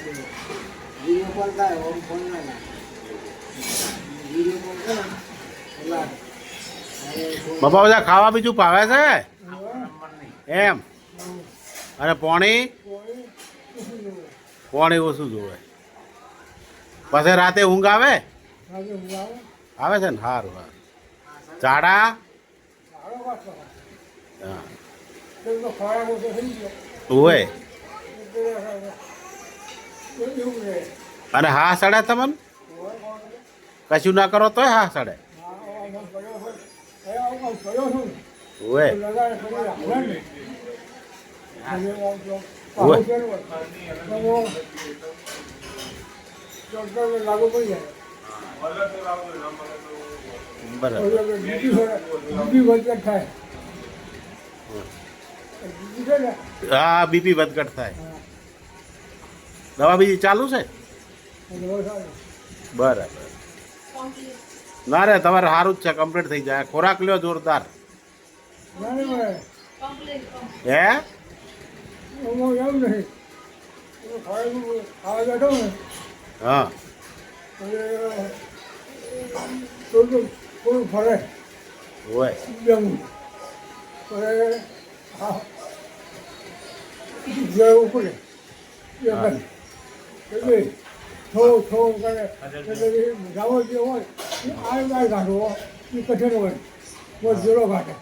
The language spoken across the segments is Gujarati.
વીડિયો કોલ થાય ઓમ ફોન ના વીડિયો કોલ કરે એટલે બાપા બધા ખાવા બીજું ભાવે છે? એમ. અને પોણી? પોણી શું જોવે? પછી રાતે ઊંઘ આવે? આવે. છે ને? સારું હા. ચાડા હા ઓય અને હા સડે તમને? કશું ના કરો તોય હા સડે. ઓય લાગુ પડી જાય બરાબર. થાય હા બીપી વધઘટ થાય. દવા બીજી ચાલુ છે? બરાબર. ના રે તમારે સારું જ છે કમ્પ્લીટ થઈ જાય. ખોરાક લ્યો જોરદાર. હે? એવું નહીં. ખાવાનું ખાવા બેઠો ને. હા. થોડું થોડું ફરે. હોય. જમવું ફરે હા. જવું પડે એટલે થોડું થોડું કરે. એટલે ગાવો જે હોય એ આ ગાય કાઢવો એ કઠિન હોય. જોડો કાઢે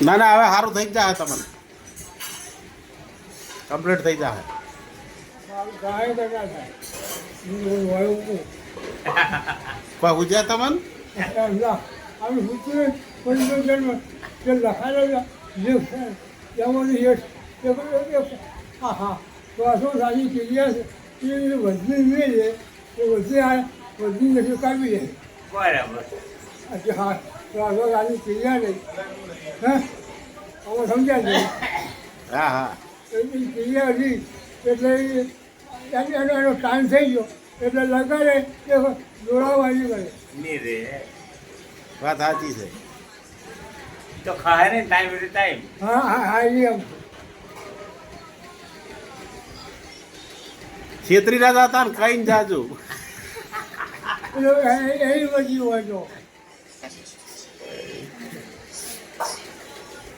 ના ના, હવે સારું થઈ જ જાય તમને. કમ્પ્લીટ થઈ જાય કોઈ હુજ્યા તમને? બધી નથી કાઢવી જાય બરાબર. હા નહીં હે. હવે સમજ્યા નહીં હા હા. એની ક્રિયા હતી એટલે એનો એનો એનો ટાઈમ થઈ ગયો. એટલે લગાડે એ દોડાવવાની કરે ની રે. વાત સાચી છે. તો ખાય ને ટાઈમ ટુ ટાઈમ હા હા હા એમ. છેતરી ના હતા ને ખાઈને જાજો. એટલે એ એ બધી હોય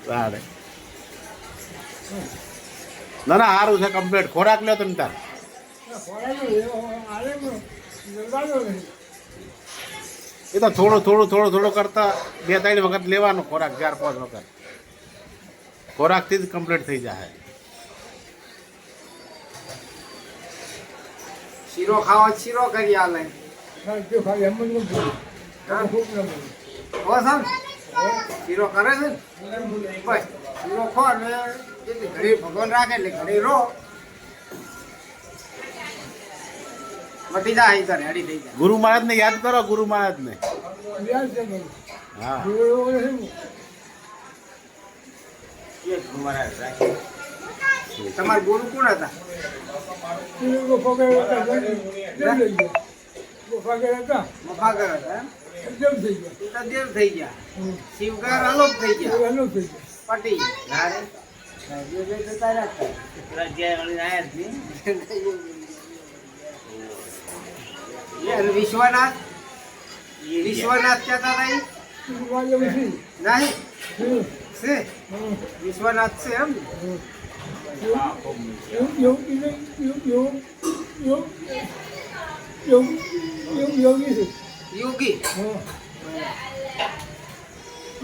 તો ના ના સારું છે કમ્પ્લીટ ખોરાક લ્યો તમે તાર. એ તો થોડું થોડું થોડું થોડું કરતા બે ત્રણ વખત લેવાનો ખોરાક ચાર પાંચ વખત. ખોરાકથી જ કમ્પ્લીટ થઈ જાય શીરો ખાવા શીરો કરી આલે. એમ જ ન શીરો કરે છે ને? બસ શીરો ખો ને એટલે ઘડી ભગવાન રાખે એટલે ઘડી રો. મટી જાય ને હડી થઈ જાય ગુરુ મહારાજને યાદ કરો ગુરુ મહારાજને. વ્યાજ હા. એક મહારાજ રાખે તમારા ગુરુ કોણ હતા? પગે હતા, મફાગર હતા. થઈ ગયા. તો દેવ થઈ ગયા શિવગાર અલોપ થઈ ગયા થઈ ગયા. પટી વિશ્વનાથ વિશ્વનાથ કહેતા નહીં નહીં હમ. છે વિશ્વનાથ છે એમ યોગી છે. યોગી હા.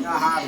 હા